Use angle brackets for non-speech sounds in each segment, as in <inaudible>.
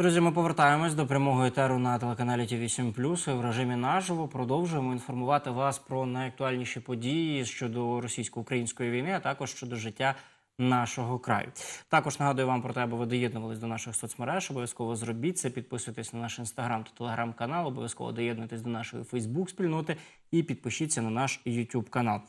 Друзі, ми повертаємось до прямого етеру на телеканалі ті 8 і в режимі наживо. Продовжуємо інформувати вас про найактуальніші події щодо російсько-української війни, а також щодо життя нашого краю. Також нагадую вам про те, аби ви доєднувались до наших соцмереж. Обов'язково зробіть це. Підписуйтесь на наш інстаграм та телеграм-канал. Обов'язково доєднуйтесь до нашої Фейсбук-спільноти і підпишіться на наш Ютуб канал.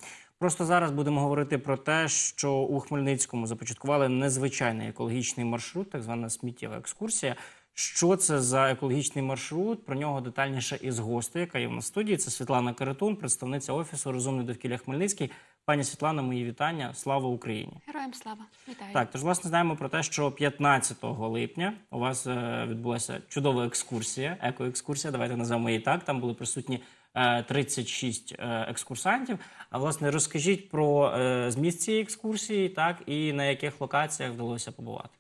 Просто зараз будемо говорити про те, що у Хмельницькому започаткували незвичайний екологічний маршрут, так звана сміттєва екскурсія. Що це за екологічний маршрут? Про нього детальніше із гостею, яка є в нас в студії. Це Світлана Каретун, представниця офісу Розумний довкілля Хмельницький. Пані Світлана, мої вітання. Слава Україні! Героям слава, вітаю. Так, тож власне знаємо про те, що 15 липня у вас е, відбулася чудова екскурсія, екоекскурсія. Давайте назвемо її так. Там були присутні е, 36 е, екскурсантів. А власне розкажіть про е, зміст цієї екскурсії, так і на яких локаціях вдалося побувати.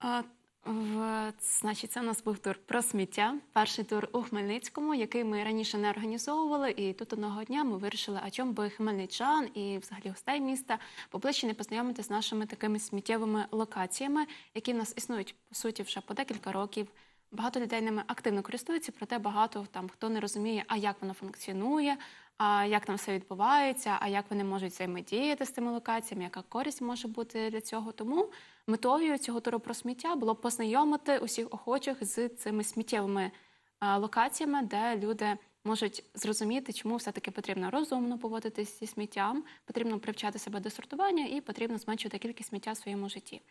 А, в, значить, це у нас був тур про сміття. Перший тур у Хмельницькому, який ми раніше не організовували. І тут одного дня ми вирішили, а чому би хмельничан і взагалі гостей міста поближче не познайомити з нашими такими сміттєвими локаціями, які в нас існують по суті вже по декілька років. Багато людей ними активно користуються, проте багато там хто не розуміє, а як воно функціонує, а як там все відбувається, а як вони можуть взаємодіяти з цими локаціями, яка користь може бути для цього. Тому метою цього туру про сміття було познайомити усіх охочих з цими сміттєвими локаціями, де люди можуть зрозуміти, чому все-таки потрібно розумно поводитися зі сміттям, потрібно привчати себе до сортування і потрібно зменшувати кількість сміття в своєму житті.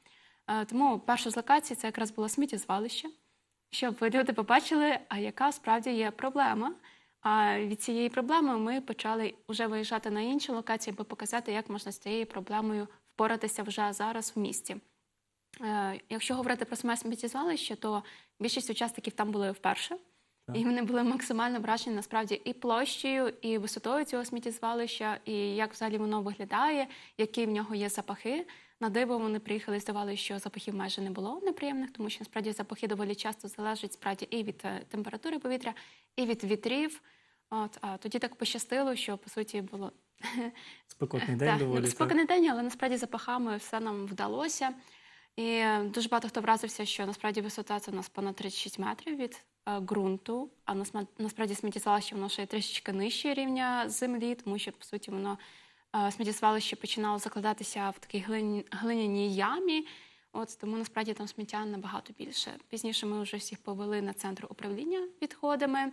Е, Тому перша з локацій це якраз було сміттєзвалище, щоб люди побачили, а яка справді є проблема. А від цієї проблеми ми почали вже виїжджати на інші локації, аби показати, як можна з цією проблемою впоратися вже зараз в місті. Е, Якщо говорити про саме сміттєзвалище, то більшість учасників там були вперше. Так. І вони були максимально вражені насправді і площею, і висотою цього сміттєзвалища, і як взагалі воно виглядає, які в нього є запахи. На диво вони приїхали здавали, що запахів майже не було неприємних, тому що насправді запахи доволі часто залежать справді і від е, температури повітря, і від вітрів. От а тоді так пощастило, що по суті було <laughs> Спекотний день так, доволі. ну, так? день, але насправді запахами все нам вдалося. І е, дуже багато хто вразився, що насправді висота це у нас понад 36 метрів від е, ґрунту, а насправді сміттєзвалище воно ще трішечки нижче рівня землі, тому що по суті воно е, сміттєзвалище починало закладатися в такій глині- глиняній ямі. От тому насправді там сміття набагато більше. Пізніше ми вже всіх повели на центр управління відходами,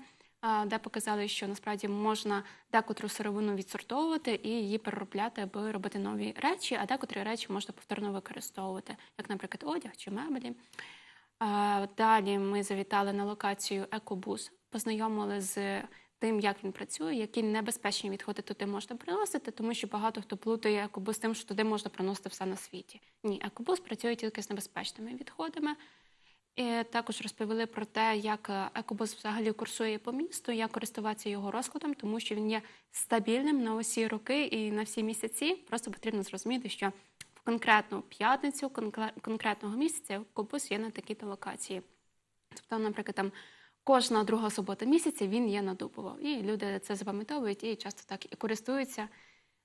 де показали, що насправді можна декотру сировину відсортовувати і її переробляти, аби робити нові речі, а декотрі речі можна повторно використовувати, як, наприклад, одяг чи меблі. Далі ми завітали на локацію Екобус, познайомили з тим, як він працює, які небезпечні відходи туди можна приносити, тому що багато хто плутає екобус тим, що туди можна приносити все на світі. Ні, екобус працює тільки з небезпечними відходами. І також розповіли про те, як екобус взагалі курсує по місту, як користуватися його розкладом, тому що він є стабільним на усі роки і на всі місяці. Просто потрібно зрозуміти, що в конкретну п'ятницю, конкретного місяця екобус є на такій-то локації. Тобто, наприклад, там кожна друга субота місяця він є на Дубово. І люди це запам'ятовують і часто так і користуються,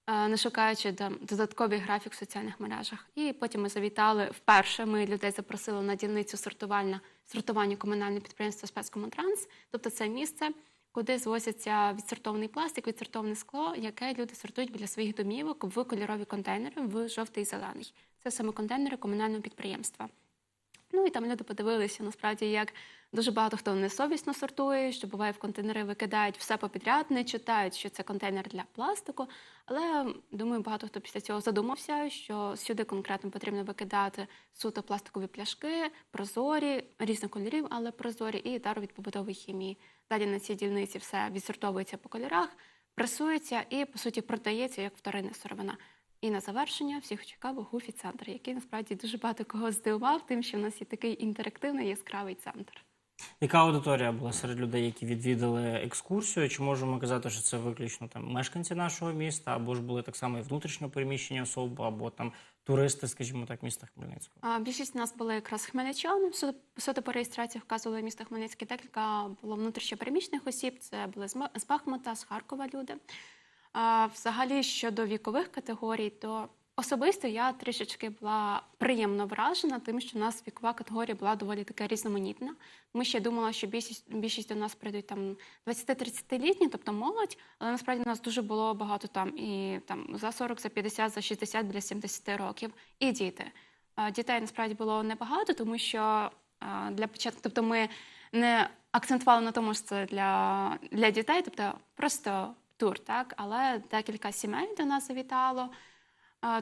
е, не шукаючи додатковий графік в соціальних мережах. І потім ми завітали вперше. Ми людей запросили на дільницю сортувальна сортування комунального підприємства спецкомунтранс. Тобто це місце, куди звозяться відсортований пластик, відсортоване скло, яке люди сортують біля своїх домівок в кольорові контейнери в жовтий і зелений. Це саме контейнери комунального підприємства. Ну і там люди подивилися насправді, як дуже багато хто несовісно сортує, що буває в контейнери викидають все попідряд, не читають, що це контейнер для пластику. Але думаю, багато хто після цього задумався, що сюди конкретно потрібно викидати суто пластикові пляшки, прозорі, різних кольорів, але прозорі, і тару від побутової хімії. Далі на цій дільниці все відсортовується по кольорах, пресується і по суті продається як вторинна сировина. І на завершення всіх чекав Гуфі центр, який насправді дуже багато кого здивував, тим, що в нас є такий інтерактивний яскравий центр. Яка аудиторія була серед людей, які відвідали екскурсію? Чи можемо казати, що це виключно там мешканці нашого міста, або ж були так само і внутрішньо переміщені особи, або там туристи, скажімо так, міста Хмельницького? А більшість нас були якраз хмельничани. Суто- по реєстрації вказували місто Хмельницьке. Декілька було внутрішньопереміщених осіб. Це були з Бахмута, з Харкова люди. А взагалі щодо вікових категорій, то Особисто я трішечки була приємно вражена тим, що у нас вікова категорія була доволі така різноманітна. Тому що я думала, що більшість, більшість до нас прийдуть там 20-30-літні, тобто молодь, але насправді нас дуже було багато там і там за 40, за 50, за 60, біля 70 років, і діти. Дітей насправді було небагато, тому що для початку, тобто ми не акцентували на тому, що це для, для дітей, тобто просто тур, так, але декілька сімей до нас завітало.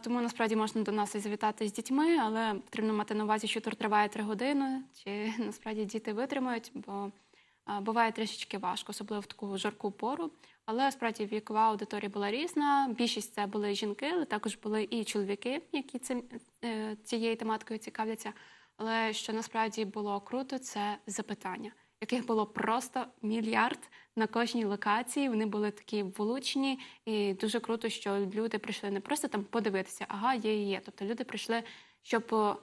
Тому насправді можна до нас і завітати з дітьми, але потрібно мати на увазі, що тур триває три години, чи <laughs> насправді діти витримають, бо буває трішечки важко, особливо в таку жарку пору. Але справді вікова аудиторія була різна. Більшість це були жінки, але також були і чоловіки, які цим, е, цією тематикою цікавляться. Але що насправді було круто, це запитання, яких було просто мільярд на кожній локації. Вони були такі влучні, і дуже круто, що люди прийшли не просто там подивитися, ага, є, є, є. Тобто люди прийшли, щоб е,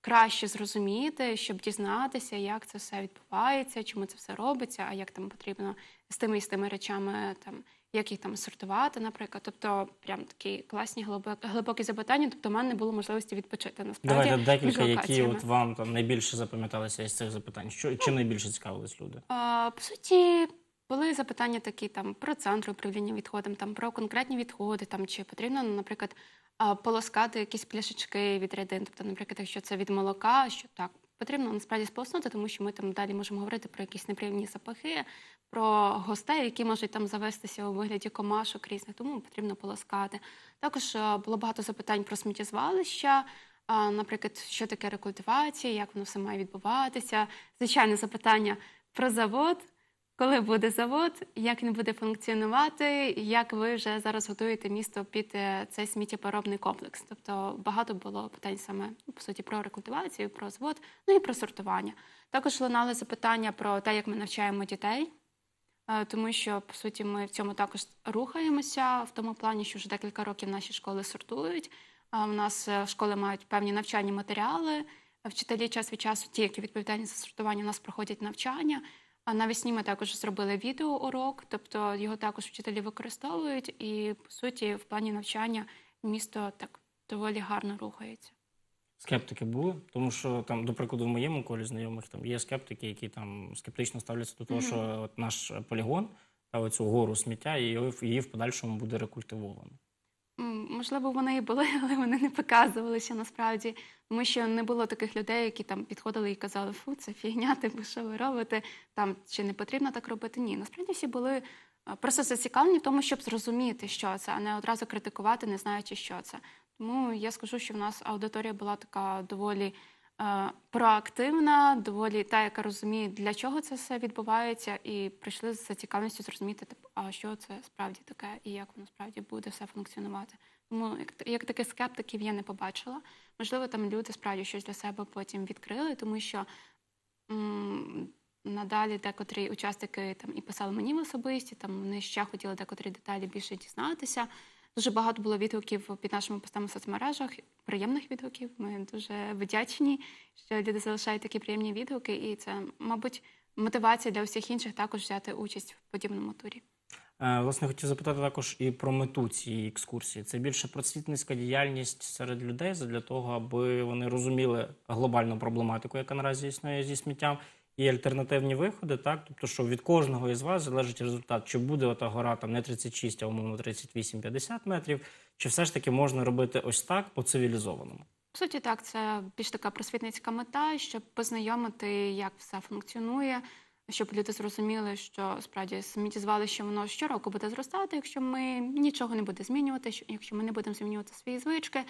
краще зрозуміти, щоб дізнатися, як це все відбувається, чому це все робиться, а як там потрібно з тими і з тими речами там. Як їх там сортувати, наприклад, тобто прям такі класні глибокі, запитання. Тобто, в мене не було можливості відпочити насправді. Давайте декілька, які от вам там найбільше запам'яталися із цих запитань. Що чим найбільше цікавились люди? А, По суті, були запитання такі там про центр управління відходом, там про конкретні відходи, там чи потрібно, наприклад, полоскати якісь пляшечки від рідин. Тобто, наприклад, якщо це від молока, що так потрібно насправді споснути, тому що ми там далі можемо говорити про якісь неприємні запахи, про гостей, які можуть там завестися у вигляді комашок різних, тому потрібно полоскати. Також е, було багато запитань про сміттєзвалища. Наприклад, що таке рекультивація, як воно все має відбуватися. Звичайне запитання про завод, коли буде завод, як він буде функціонувати, як ви вже зараз готуєте місто під е, цей сміттєпереробний комплекс. Тобто багато було питань саме по суті про рекультивацію, про завод, ну і про сортування. Також лунали запитання про те, як ми навчаємо дітей. Е, Тому що по суті ми в цьому також рухаємося в тому плані, що вже декілька років наші школи сортують. У нас е, школи мають певні навчальні матеріали. Вчителі час від часу, ті, які відповідальні за сортування, у нас проходять навчання. А навесні ми також зробили відеоурок, тобто його також вчителі використовують, і по суті, в плані навчання місто так доволі гарно рухається. Скептики були, тому що там, до прикладу, в моєму колі знайомих там є скептики, які там скептично ставляться до того, що от наш полігон та оцю гору сміття її, її в подальшому буде рекультивовано. Можливо, вони і були, <laughs> але вони не показувалися насправді, тому що не було таких людей, які там підходили і казали, фу, це фігня, <laughs> типу, що ви робите, там чи не потрібно так робити. Ні, насправді всі були просто зацікавлені в тому, щоб зрозуміти, що це, а не одразу критикувати, не знаючи, що це. Тому я скажу, що в нас аудиторія була така доволі е, проактивна, доволі та, яка розуміє, для чого це все відбувається, і прийшли з зацікавленістю зрозуміти, а що це справді таке, і як воно справді буде все функціонувати. Тому як, як таких скептиків я не побачила. Можливо, там люди справді щось для себе потім відкрили, тому що м, надалі декотрі учасники там і писали мені в особисті, там вони ще хотіли декотрі деталі більше дізнатися. Дуже багато було відгуків під нашими постами в соцмережах, приємних відгуків. Ми дуже вдячні, що люди залишають такі приємні відгуки, і це, мабуть, мотивація для всіх інших також взяти участь в подібному турі. Е, Власне, хотів запитати також і про мету цієї екскурсії. Це більше просвітницька діяльність серед людей для того, аби вони розуміли глобальну проблематику, яка наразі існує зі сміттям, і альтернативні виходи, так тобто, що від кожного із вас залежить результат, чи буде ота гора там не 36, а умовно 38-50 метрів, чи все ж таки можна робити ось так по цивілізованому. По суті, так, це більш така просвітницька мета, щоб познайомити, як все функціонує, щоб люди зрозуміли, що справді сміттєзвалище воно щороку буде зростати. Якщо ми нічого не буде змінювати, що- якщо ми не будемо змінювати свої звички,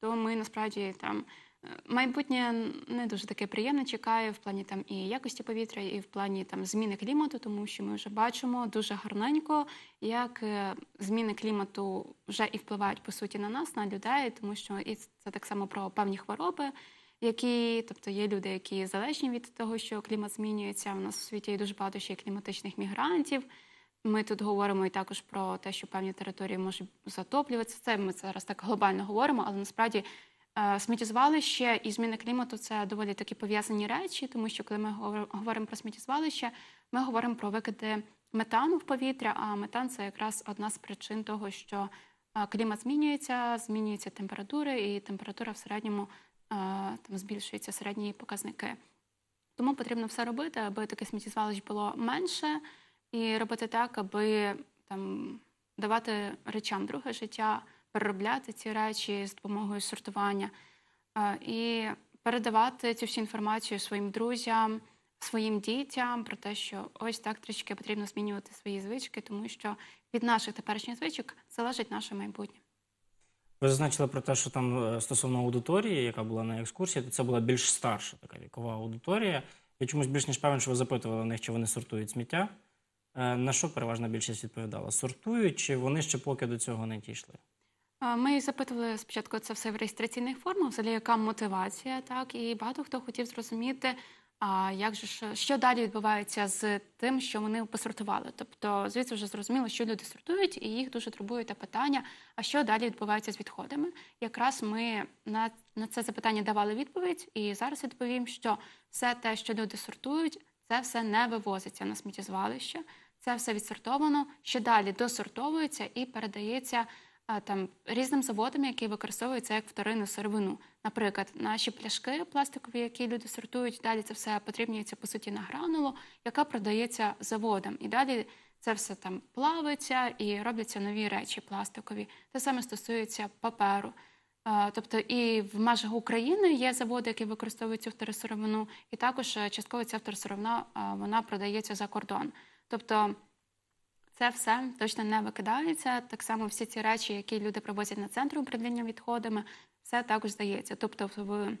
то ми насправді там е, майбутнє не дуже таке приємне чекає в плані там і якості повітря, і в плані там зміни клімату, тому що ми вже бачимо дуже гарненько, як е, зміни клімату вже і впливають по суті на нас, на людей, тому що і це так само про певні хвороби. Які, тобто є люди, які залежні від того, що клімат змінюється. У нас в світі є дуже багато ще кліматичних мігрантів. Ми тут говоримо і також про те, що певні території можуть затоплюватися. Це ми зараз так глобально говоримо, але насправді е, сміттєзвалище і зміни клімату це доволі такі пов'язані речі, тому що коли ми говоримо про сміттєзвалище, ми говоримо про викиди метану в повітря. А метан це якраз одна з причин того, що клімат змінюється, змінюються температури, і температура в середньому там збільшується середні показники. Тому потрібно все робити, аби таких сміттєзвалищ було менше, і робити так, аби там давати речам друге життя, переробляти ці речі з допомогою сортування і передавати цю всю інформацію своїм друзям, своїм дітям про те, що ось так трішки потрібно змінювати свої звички, тому що від наших теперішніх звичок залежить наше майбутнє. Ви зазначили про те, що там е, стосовно аудиторії, яка була на екскурсії, то це була більш старша така вікова аудиторія. Я чомусь більш ніж певен, що ви запитували у них, чи вони сортують сміття. Е, На що переважна більшість відповідала? Сортують, чи вони ще поки до цього не дійшли? Ми запитували спочатку це все в реєстраційних формах, взагалі яка мотивація, так і багато хто хотів зрозуміти, а як же що далі відбувається з тим, що вони посортували. Тобто, звідси вже зрозуміло, що люди сортують, і їх дуже турбує те питання, а що далі відбувається з відходами. Якраз ми на, на це запитання давали відповідь, і зараз відповім, що все те, що люди сортують, це все не вивозиться на сміттєзвалище. Це все відсортовано, ще далі досортовується і передається там різним заводам, які використовуються як вторинну сировину. Наприклад, наші пляшки пластикові, які люди сортують, далі це все потрібнюється по суті на гранулу, яка продається заводам. І далі це все там плавиться і робляться нові речі пластикові. Те саме стосується паперу. Тобто і в межах України є заводи, які використовують цю второсировину, і також е, частково ця второсировина вона продається за кордон. Тобто це все точно не викидається. Так само всі ці речі, які люди привозять на центр управління відходами, все також здається. Тобто в е,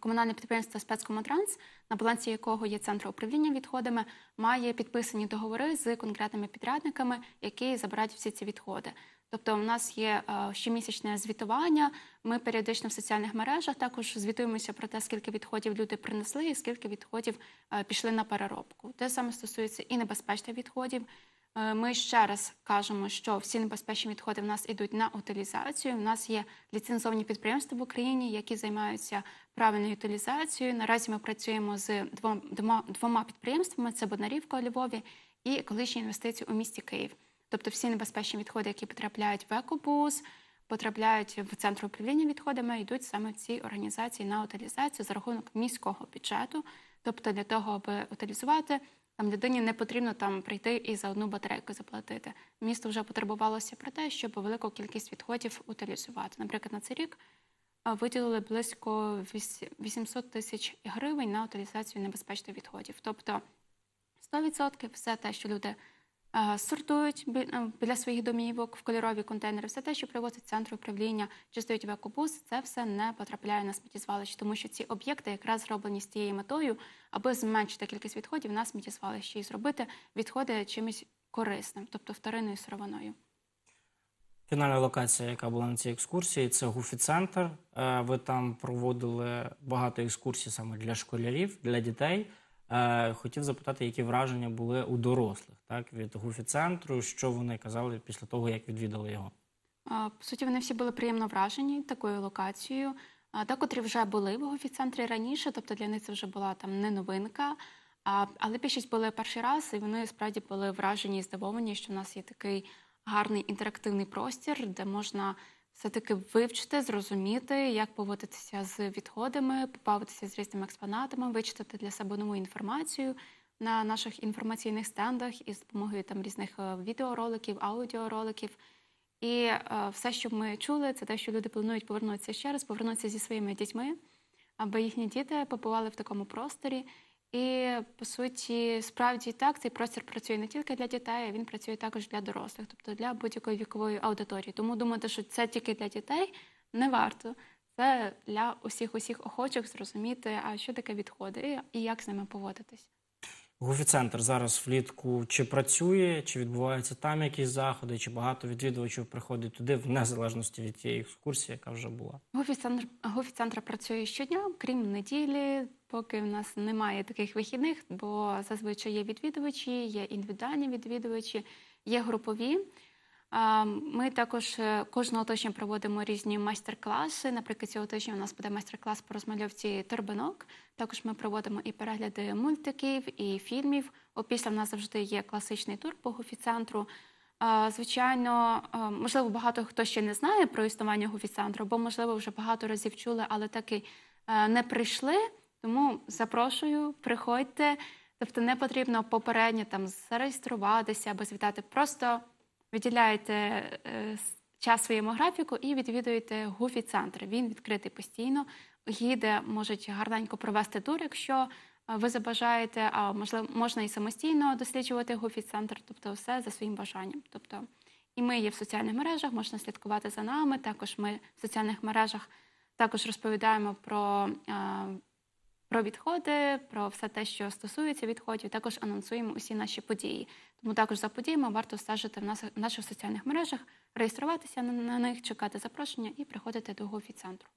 комунальне підприємство спецкомотранс, на балансі якого є центр управління відходами, має підписані договори з конкретними підрядниками, які забирають всі ці відходи. Тобто, у нас є е, щомісячне звітування. Ми періодично в соціальних мережах також звітуємося про те, скільки відходів люди принесли, і скільки відходів е, пішли на переробку. Те саме стосується і небезпечних відходів. Е, Ми ще раз кажемо, що всі небезпечні відходи в нас йдуть на утилізацію. У нас є ліцензовані підприємства в Україні, які займаються правильною утилізацією. Наразі ми працюємо з двома, двома, підприємствами: це Боднарівка у Львові і екологічні інвестиції у місті Київ. Тобто всі небезпечні відходи, які потрапляють в екобус, потрапляють в центр управління відходами, йдуть саме в ці організації на утилізацію за рахунок міського бюджету. Тобто для того, аби утилізувати, там людині не потрібно там прийти і за одну батарейку заплатити. Місто вже потребувалося про те, щоб велику кількість відходів утилізувати. Наприклад, на цей рік виділили близько 800 тисяч гривень на утилізацію небезпечних відходів. Тобто 100% все те, що люди сортують бі- е, біля своїх домівок в кольорові контейнери, все те, що привозить центр управління, чи стоїть в екобус, це все не потрапляє на сміттєзвалище, тому що ці об'єкти якраз зроблені з тією метою, аби зменшити кількість відходів на сміттєзвалищі і зробити відходи чимось корисним, тобто вторинною сировиною. Фінальна локація, яка була на цій екскурсії, це Гуфі-центр. Е, Ви там проводили багато екскурсій саме для школярів, для дітей. Е, Хотів запитати, які враження були у дорослих так, від Гуфі-центру, що вони казали після того, як відвідали його. По суті, вони всі були приємно вражені такою локацією. А, Та, котрі вже були в офіцентрі раніше, тобто для них це вже була там не новинка. Але більшість були перший раз, і вони справді були вражені і здивовані, що в нас є такий гарний інтерактивний простір, де можна все-таки вивчити, зрозуміти, як поводитися з відходами, побавитися з різними експонатами, вичитати для себе нову інформацію на наших інформаційних стендах із допомогою там різних е, відеороликів, аудіороликів. І е, все, що ми чули, це те, що люди планують повернутися ще раз, повернутися зі своїми дітьми, аби їхні діти побували в такому просторі. І по суті, справді так, цей простір працює не тільки для дітей, а він працює також для дорослих, тобто для будь-якої вікової аудиторії. Тому думати, що це тільки для дітей, не варто. Це для усіх усіх охочих зрозуміти, а що таке відходи і як з ними поводитись. Гуфі-центр зараз влітку чи працює, чи відбуваються там якісь заходи, чи багато відвідувачів приходить туди, в незалежності від тієї екскурсії, яка вже була. Гофі-центр, гофі-центр працює щодня, крім неділі, поки в нас немає таких вихідних, бо зазвичай є відвідувачі, є індивідуальні відвідувачі, є групові. Ми також е, кожного тижня проводимо різні майстер-класи. Наприклад, цього тижня у нас буде майстер-клас по розмальовці торбинок. Також ми проводимо і перегляди мультиків, і фільмів. Опісля в нас завжди є класичний тур по гофі-центру. Звичайно, е, можливо, багато хто ще не знає про існування гуфі-центру, бо, можливо, вже багато разів чули, але так і е, не прийшли. Тому запрошую, приходьте. Тобто не потрібно попередньо там зареєструватися або звітати. Просто виділяєте е, час своєму графіку і відвідуєте гуфі-центр. Він відкритий постійно. Гіди можуть гарненько провести тур, якщо е, ви забажаєте, а можливо, можна і самостійно досліджувати гуфі-центр, тобто все за своїм бажанням. Тобто і ми є в соціальних мережах, можна слідкувати за нами. Також ми в соціальних мережах також розповідаємо про, е, про відходи, про все те, що стосується відходів. Також анонсуємо усі наші події. Тому також за подіями варто стежити в нас в наших соціальних мережах, реєструватися на, них, чекати запрошення і приходити до гуфі-центру.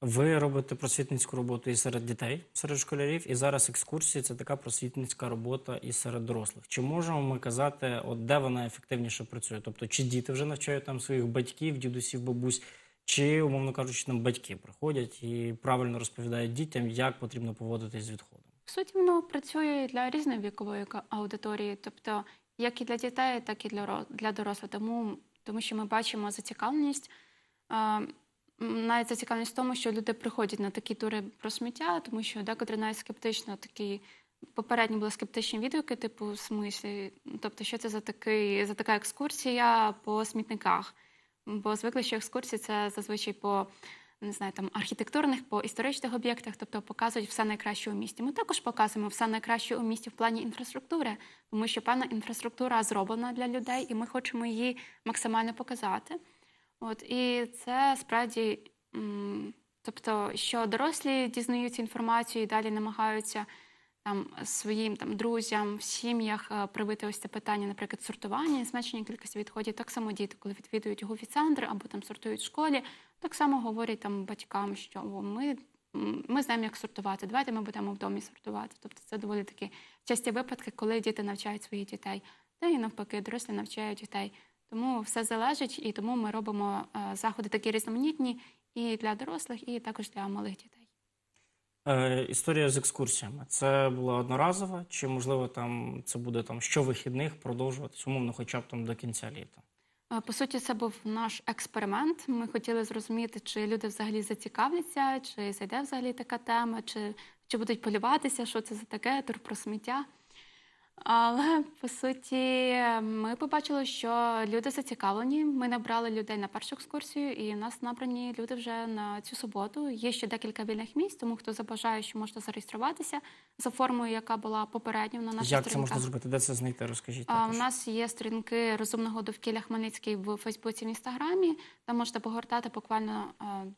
Ви робите просвітницьку роботу і серед дітей, серед школярів, і зараз екскурсії це така просвітницька робота і серед дорослих. Чи можемо ми казати, от де вона ефективніше працює? Тобто, чи діти вже навчають там своїх батьків, дідусів, бабусь, чи, умовно кажучи, там батьки приходять і правильно розповідають дітям, як потрібно поводитись з відходом? В суті, воно працює для різної вікової аудиторії, тобто як і для дітей, так і для, для дорослих. Тому, тому що ми бачимо зацікавленість. А, навіть зацікавленість в тому, що люди приходять на такі тури про сміття, тому що декотрі навіть скептично такі попередні були скептичні відгуки, типу, в смислі, тобто, що це за такий за така екскурсія по смітниках? Бо звикли, що екскурсії це зазвичай по не знаю, там архітектурних, по історичних об'єктах, тобто показують все найкраще у місті. Ми також показуємо все найкраще у місті в плані інфраструктури, тому що певна інфраструктура зроблена для людей, і ми хочемо її максимально показати. От і це справді, тобто, що дорослі дізнаються інформацію і далі намагаються там своїм там друзям в сім'ях е, привити ось це питання, наприклад, сортування зменшення кількості відходів. Так само діти, коли відвідують гуфі-центр або там сортують в школі, так само говорять там батькам, що «О, ми, ми знаємо, як сортувати. Давайте ми будемо в домі сортувати. Тобто це доволі такі часті випадки, коли діти навчають своїх дітей, та і навпаки, дорослі навчають дітей. Тому все залежить, і тому ми робимо е, заходи такі різноманітні і для дорослих, і також для малих дітей. Е, історія з екскурсіями. Це була одноразова, чи можливо там це буде там щовихідних продовжуватись, умовно, хоча б там до кінця літа? Е, По суті, це був наш експеримент. Ми хотіли зрозуміти, чи люди взагалі зацікавляться, чи зайде взагалі така тема, чи, чи будуть полюватися, що це за таке, тур про сміття. Але по суті, ми побачили, що люди зацікавлені. Ми набрали людей на першу екскурсію, і в нас набрані люди вже на цю суботу. Є ще декілька вільних місць, тому хто забажає, що можна зареєструватися за формою, яка була попередньо на наших Як це можна зробити? Де це знайти? Розкажіть А, також. У нас є сторінки розумного довкілля Хмельницький в Фейсбуці в Інстаграмі. Там можете погортати буквально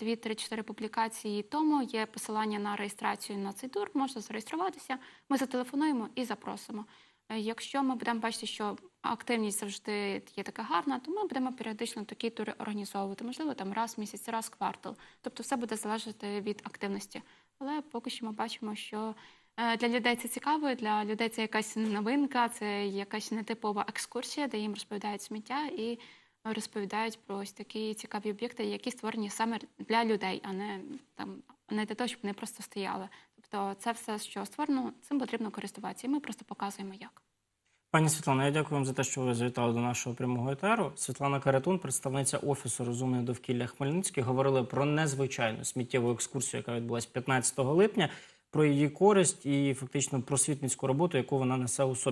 2-3-4 публікації тому. Є посилання на реєстрацію на цей тур. Можна зареєструватися. Ми зателефонуємо і запросимо. Е, Якщо ми будемо бачити, що активність завжди є така гарна, то ми будемо періодично такі тури організовувати. Можливо, там раз в місяць, раз в квартал. Тобто все буде залежати від активності. Але поки що ми бачимо, що Е, Для людей це цікаво, для людей це якась новинка, це якась нетипова екскурсія, де їм розповідають сміття і розповідають про ось такі цікаві об'єкти, які створені саме для людей, а не там не для того, щоб вони просто стояли. Тобто, це все, що створено, цим потрібно користуватися. І ми просто показуємо, як. Пані Світлана, я дякую вам за те, що ви завітали до нашого прямого етеру. Світлана Каретун, представниця офісу розумне довкілля Хмельницький, говорили про незвичайну сміттєву екскурсію, яка відбулася 15 липня, про її користь і фактично просвітницьку роботу, яку вона несе у собі.